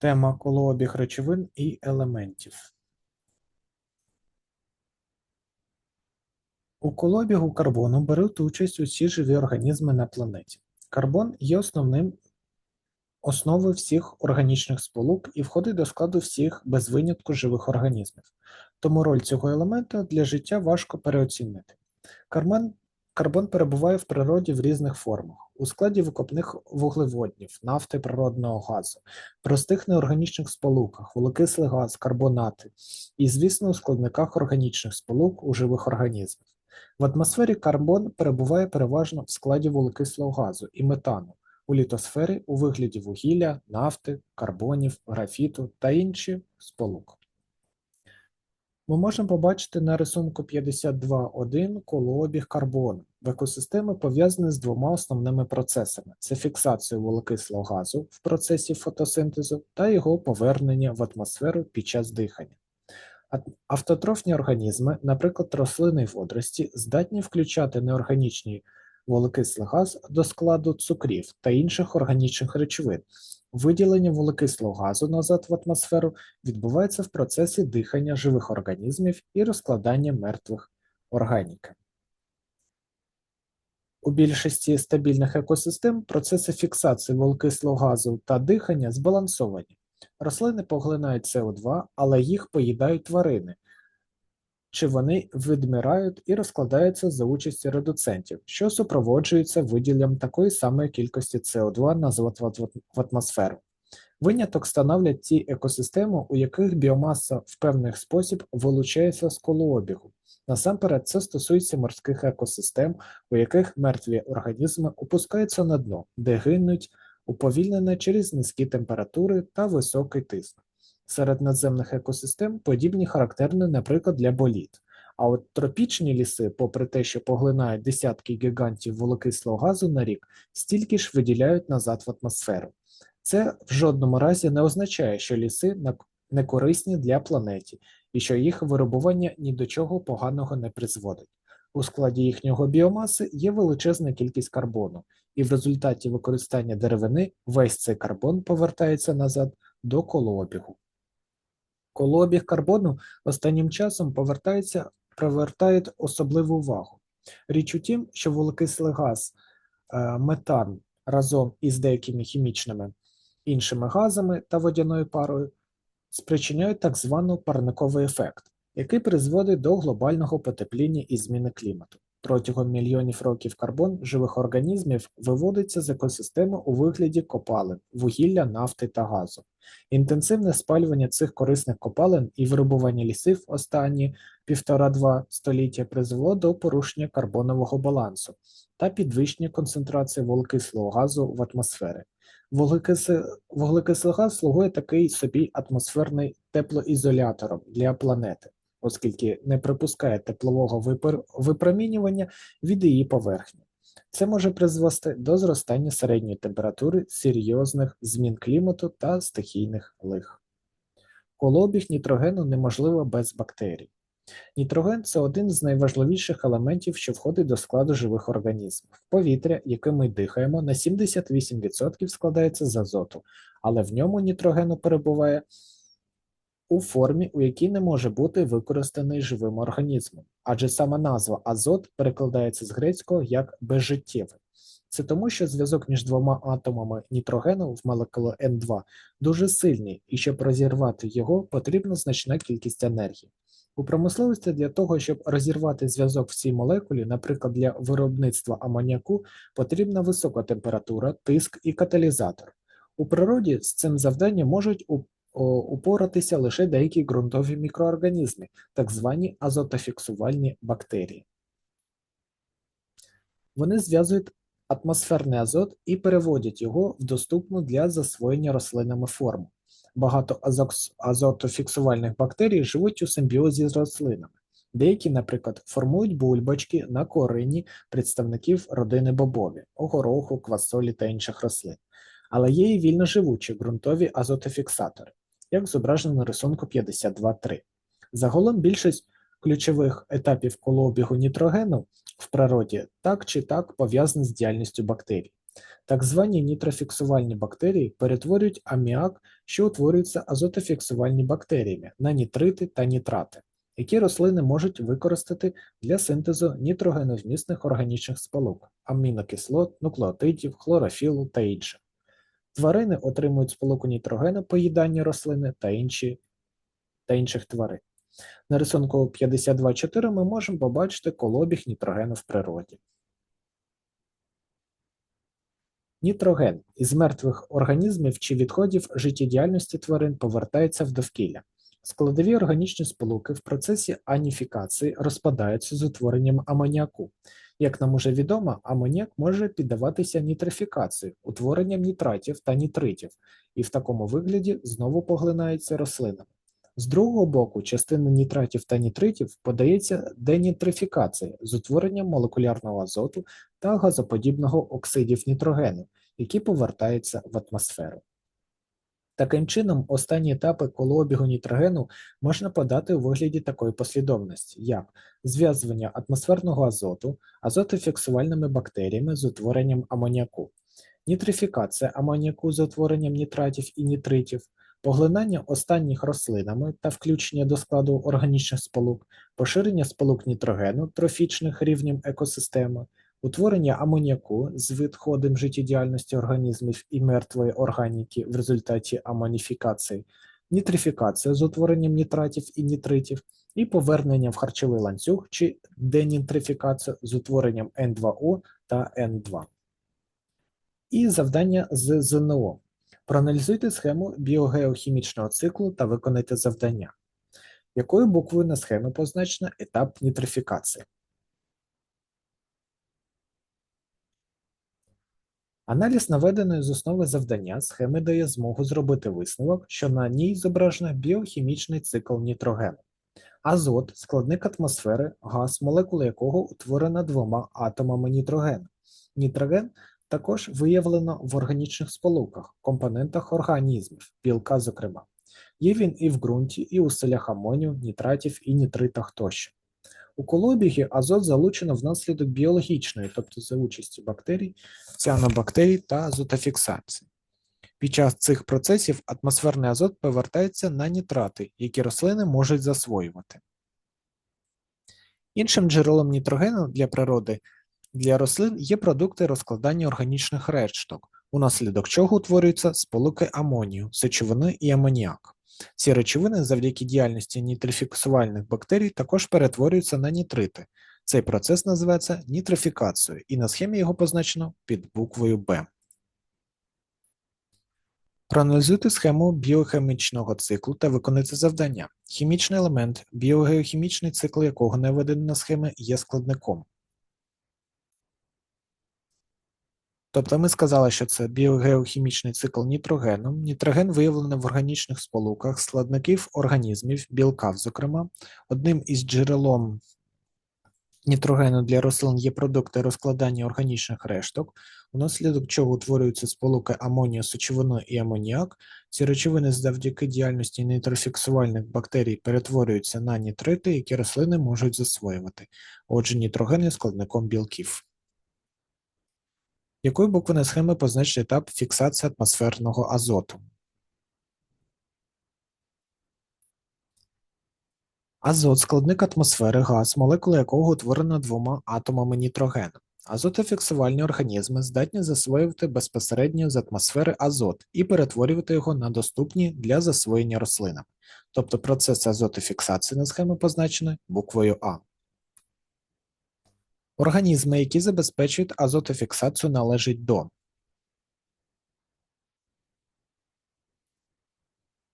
Тема колообіг речовин і елементів. У колообігу карбону беруть участь усі живі організми на планеті. Карбон є основним основою всіх органічних сполук і входить до складу всіх без винятку живих організмів. Тому роль цього елемента для життя важко переоцінити. Карбон, карбон перебуває в природі в різних формах у складі викопних вуглеводнів, нафти природного газу, простих неорганічних сполуках, вуглекислий газ, карбонати і, звісно, у складниках органічних сполук у живих організмів. В атмосфері карбон перебуває переважно в складі вуглекислого газу і метану, у літосфері у вигляді вугілля, нафти, карбонів, графіту та інші сполук. Ми можемо побачити на рисунку 52.1 колообіг карбону. В екосистеми пов'язаний з двома основними процесами: це фіксацією вуглекислого газу в процесі фотосинтезу та його повернення в атмосферу під час дихання. Автотрофні організми, наприклад, рослини й водорості, здатні включати неорганічний вуглекислий газ до складу цукрів та інших органічних речовин. Виділення вуглекислого газу назад в атмосферу відбувається в процесі дихання живих організмів і розкладання мертвих органіки. У більшості стабільних екосистем процеси фіксації вуглекислого газу та дихання збалансовані. Рослини поглинають СО2, але їх поїдають тварини, чи вони відмирають і розкладаються за участі редуцентів, що супроводжується виділенням такої самої кількості СО2 назад в атмосферу. Виняток становлять ті екосистеми, у яких біомаса в певний спосіб вилучається з колообігу. Насамперед, це стосується морських екосистем, у яких мертві організми опускаються на дно, де гинуть уповільнене через низькі температури та високий тиск. Серед надземних екосистем подібні характерні, наприклад, для боліт. А от тропічні ліси, попри те, що поглинають десятки гігантів вуглекислого газу на рік, стільки ж виділяють назад в атмосферу. Це в жодному разі не означає, що ліси не корисні для планеті і що їх вирубування ні до чого поганого не призводить. У складі їхнього біомаси є величезна кількість карбону, і в результаті використання деревини весь цей карбон повертається назад до колообігу. Колообіг карбону останнім часом повертається, привертає особливу увагу. Річ у тім, що вуглекислий газ, е, метан разом із деякими хімічними іншими газами та водяною парою спричиняють так званий парниковий ефект, який призводить до глобального потепління і зміни клімату. Протягом мільйонів років карбон живих організмів виводиться з екосистеми у вигляді копалин, вугілля, нафти та газу. Інтенсивне спалювання цих корисних копалин і вирубування лісів останні півтора-два століття призвело до порушення карбонового балансу та підвищення концентрації вуглекислого газу в атмосфері. Вуглекислий газ слугує такий собі атмосферний теплоізолятором для планети оскільки не припускає теплового випромінювання від її поверхні. Це може призвести до зростання середньої температури серйозних змін клімату та стихійних лих. Колобіг нітрогену неможливо без бактерій. Нітроген це один з найважливіших елементів, що входить до складу живих організмів. Повітря, яке ми дихаємо, на 78% складається з азоту, але в ньому нітрогену перебуває у формі, у якій не може бути використаний живим організмом, адже сама назва азот перекладається з грецького як безжиттєвий. Це тому, що зв'язок між двома атомами нітрогену в молекулі N2 дуже сильний, і щоб розірвати його, потрібна значна кількість енергії. У промисловості для того, щоб розірвати зв'язок в цій молекулі, наприклад, для виробництва амоніаку, потрібна висока температура, тиск і каталізатор. У природі з цим завданням можуть упоратися лише деякі ґрунтові мікроорганізми, так звані азотофіксувальні бактерії. Вони зв'язують атмосферний азот і переводять його в доступну для засвоєння рослинами форму. Багато азотофіксувальних бактерій живуть у симбіозі з рослинами. Деякі, наприклад, формують бульбочки на корені представників родини бобові, огороху, квасолі та інших рослин. Але є і вільноживучі ґрунтові азотофіксатори як зображено на рисунку 52.3. Загалом більшість ключових етапів колообігу нітрогену в природі так чи так пов'язані з діяльністю бактерій. Так звані нітрофіксувальні бактерії перетворюють аміак, що утворюється азотофіксувальні бактеріями, на нітрити та нітрати, які рослини можуть використати для синтезу нітрогеновмісних органічних сполук, амінокислот, нуклеотидів, хлорофілу та інших. Тварини отримують сполуку нітрогену поїдання рослини та, інші, та інших тварин. На рисунку 52.4 ми можемо побачити колобіг нітрогену в природі. Нітроген із мертвих організмів чи відходів життєдіяльності тварин повертається в довкілля. Складові органічні сполуки в процесі аніфікації розпадаються з утворенням амоніаку. Як нам уже відомо, амоніак може піддаватися нітрифікації, утворенням нітратів та нітритів, і в такому вигляді знову поглинається рослинами. З другого боку, частина нітратів та нітритів подається денітрифікації з утворенням молекулярного азоту та газоподібного оксидів нітрогену, які повертаються в атмосферу. Таким чином, останні етапи колообігу нітрогену можна подати у вигляді такої послідовності, як зв'язування атмосферного азоту азотофіксувальними бактеріями з утворенням амоніаку, нітрифікація амоніаку з утворенням нітратів і нітритів, поглинання останніх рослинами та включення до складу органічних сполук, поширення сполук нітрогену трофічних рівнем екосистеми, утворення амоніаку з відходом життєдіяльності організмів і мертвої органіки в результаті амоніфікації, нітрифікація з утворенням нітратів і нітритів, і повернення в харчовий ланцюг чи денітрифікація з утворенням N2O та N2. І завдання з ЗНО. Проаналізуйте схему біогеохімічного циклу та виконайте завдання. Якою буквою на схемі позначено етап нітрифікації? Аналіз наведеної з основи завдання схеми дає змогу зробити висновок, що на ній зображено біохімічний цикл нітрогену. Азот складник атмосфери, газ, молекула якого утворена двома атомами нітрогену. Нітроген також виявлено в органічних сполуках, компонентах організмів, білка, зокрема. Є він і в ґрунті, і у селях амонію, нітратів і нітритах тощо. У колобігі азот залучено внаслідок біологічної, тобто за участі бактерій, ціанобактерій та азотофіксації. Під час цих процесів атмосферний азот повертається на нітрати, які рослини можуть засвоювати. Іншим джерелом нітрогену для природи для рослин є продукти розкладання органічних решток, унаслідок чого утворюються сполуки амонію, сечовини і амоніак. Ці речовини завдяки діяльності нітрифіксувальних бактерій також перетворюються на нітрити. Цей процес називається нітрифікацією, і на схемі його позначено під буквою Б. Проаналізуйте схему біохімічного циклу та виконайте завдання. Хімічний елемент, біогеохімічний цикл якого наведений на схемі, є складником. Тобто ми сказали, що це біогеохімічний цикл нітрогену. Нітроген виявлено в органічних сполуках складників організмів, білка, зокрема. Одним із джерелом нітрогену для рослин є продукти розкладання органічних решток, унаслідок чого утворюються сполуки амонію, сечовину і амоніак. Ці речовини завдяки діяльності нітрофіксувальних бактерій перетворюються на нітрити, які рослини можуть засвоювати. Отже, нітроген є складником білків. Якою буквою схеми позначити етап фіксації атмосферного азоту? Азот складник атмосфери, газ, молекула якого утворена двома атомами нітрогену. Азотофіксувальні організми здатні засвоювати безпосередньо з атмосфери азот і перетворювати його на доступні для засвоєння рослинами. Тобто процес азотофіксації на схемі позначений буквою А. Організми, які забезпечують азотофіксацію, належать до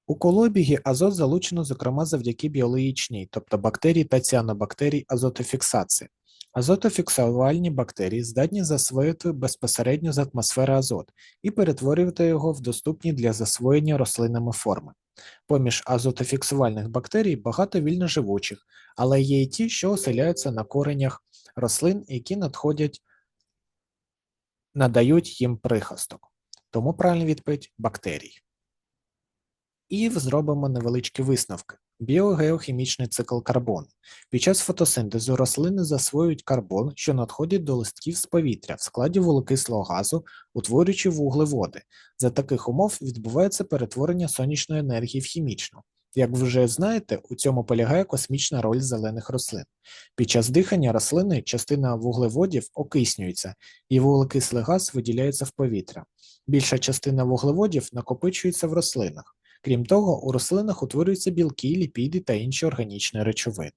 У колобігі азот залучено, зокрема, завдяки біологічній, тобто бактерії та ціанобактерій азотофіксації. Азотофіксувальні бактерії здатні засвоїти безпосередньо з атмосфери азот і перетворювати його в доступні для засвоєння рослинами форми. Поміж азотофіксувальних бактерій багато вільноживучих, але є і ті, що оселяються на коренях рослин, які надходять, надають їм прихисток. Тому правильна відповідь бактерій. І зробимо невеличкі висновки. Біогеохімічний цикл карбону. Під час фотосинтезу рослини засвоюють карбон, що надходить до листків з повітря в складі вуглекислого газу, утворюючи вуглеводи. За таких умов відбувається перетворення сонячної енергії в хімічну. Як ви вже знаєте, у цьому полягає космічна роль зелених рослин. Під час дихання рослини частина вуглеводів окиснюється, і вуглекислий газ виділяється в повітря. Більша частина вуглеводів накопичується в рослинах. Крім того, у рослинах утворюються білки, ліпіди та інші органічні речовини.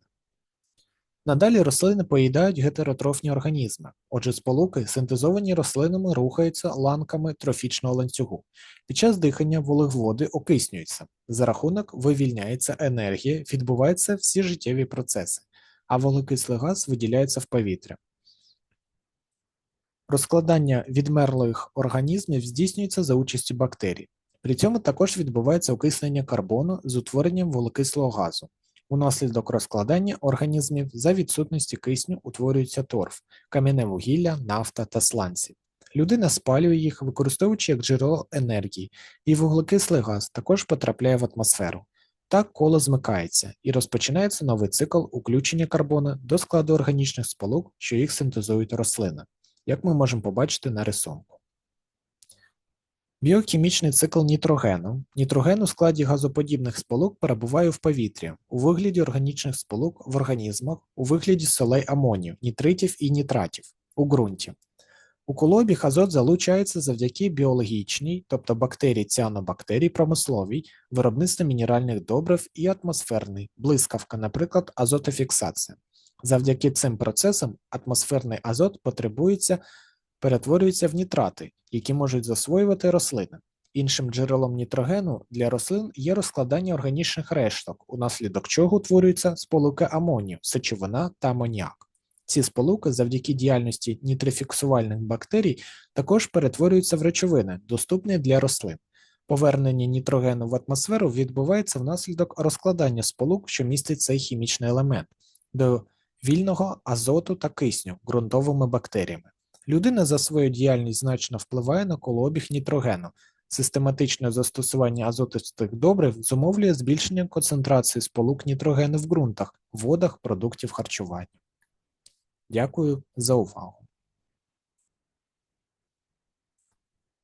Надалі рослини поїдають гетеротрофні організми, отже, сполуки, синтезовані рослинами, рухаються ланками трофічного ланцюгу. Під час дихання вуглеводи окиснюються, за рахунок вивільняється енергія, відбуваються всі життєві процеси, а вуглекислий газ виділяється в повітря. Розкладання відмерлих організмів здійснюється за участю бактерій. При цьому також відбувається окиснення карбону з утворенням вуглекислого газу. Унаслідок розкладання організмів за відсутності кисню утворюється торф, кам'яне вугілля, нафта та сланці. Людина спалює їх, використовуючи як джерело енергії, і вуглекислий газ також потрапляє в атмосферу. Так коло змикається і розпочинається новий цикл уключення карбону до складу органічних сполук, що їх синтезують рослини, як ми можемо побачити на рисунку. Біохімічний цикл нітрогену. Нітроген у складі газоподібних сполук перебуває в повітрі, у вигляді органічних сполук в організмах, у вигляді солей амонію, нітритів і нітратів, у ґрунті. У колобіг азот залучається завдяки біологічній, тобто бактерій ціанобактерій промисловій, виробництву мінеральних добрив і атмосферний, блискавка, наприклад, азотофіксація. Завдяки цим процесам атмосферний азот потребується перетворюються в нітрати, які можуть засвоювати рослини. Іншим джерелом нітрогену для рослин є розкладання органічних решток, унаслідок чого утворюються сполуки амонію, сечовина та амоніак. Ці сполуки завдяки діяльності нітрифіксувальних бактерій також перетворюються в речовини, доступні для рослин. Повернення нітрогену в атмосферу відбувається внаслідок розкладання сполук, що містить цей хімічний елемент, до вільного азоту та кисню ґрунтовими бактеріями. Людина за свою діяльність значно впливає на колообіг нітрогену. Систематичне застосування азотистих добрив зумовлює збільшення концентрації сполук нітрогену в ґрунтах, водах продуктів харчування. Дякую за увагу.